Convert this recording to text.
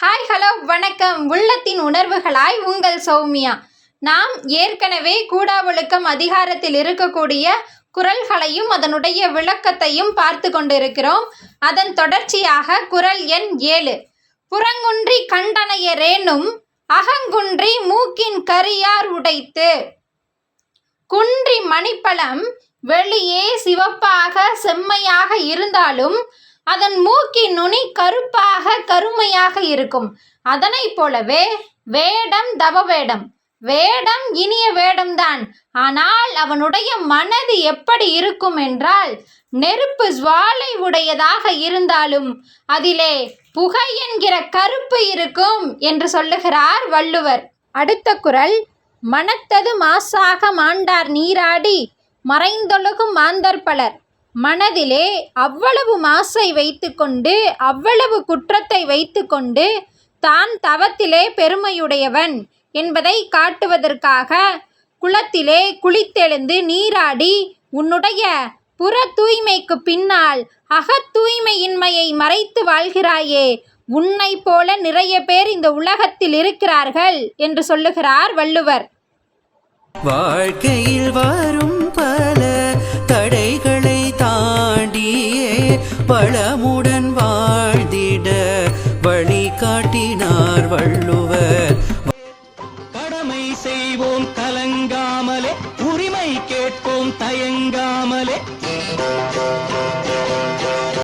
Hi hello வணக்கம். உள்ளத்தின் உணர்வுகளாய் உங்கள் சௌமியா. நாம் ஏற்கனவே கூடாவொழுக்கம் அதிகாரத்தில் இருக்கக்கூடிய குறள்களையும் அதனுடைய விளக்கத்தையும் பார்த்து கொண்டிருக்கிறோம். அதன் தொடர்ச்சியாக குறள் எண் ஏழு. புறங்குன்றி கண்டனையரேனும் அகங்குன்றி மூக்கின் கரியார் உடைத்து. குன்றி மணிப்பழம் வெளியே சிவப்பாக செம்மையாக இருந்தாலும் அதன் மூக்கின் நுனி கருப்பாக கருமையாக இருக்கும். அதனைப் போலவே வேடம் தவ வேடம் வேடம் இனிய வேடம்தான். ஆனால் அவனுடைய மனது எப்படி இருக்கும் என்றால் நெருப்பு ஜுவாலை உடையதாக இருந்தாலும் அதிலே புகை என்கிற கருப்பு இருக்கும் என்று சொல்லுகிறார் வள்ளுவர். அடுத்த குரல் மனத்தது மாசாக மாண்டார் நீராடி மறைந்தொழுகும் மாந்தர் பலர். மனதிலே அவ்வளவு மாசை வைத்துக்கொண்டு அவ்வளவு குற்றத்தை வைத்துக்கொண்டு தான் தவத்திலே பெருமையுடையவன் என்பதை காட்டுவதற்காக குளத்திலே குளித்தெழுந்து நீராடி உன்னுடைய புற தூய்மைக்கு பின்னால் அகத் தூய்மையின்மையை மறைத்து வாழ்கிறாயே உன்னை போல நிறைய பேர் இந்த உலகத்தில் இருக்கிறார்கள் என்று சொல்லுகிறார் வள்ளுவர். வாழ்க்கையில் வரும் பல பழமுடன் வாழ்ந்திட வழி காட்டினார் வள்ளுவர். கடமை செய்வோம் கலங்காமலே உரிமை கேட்போம் தயங்காமலே.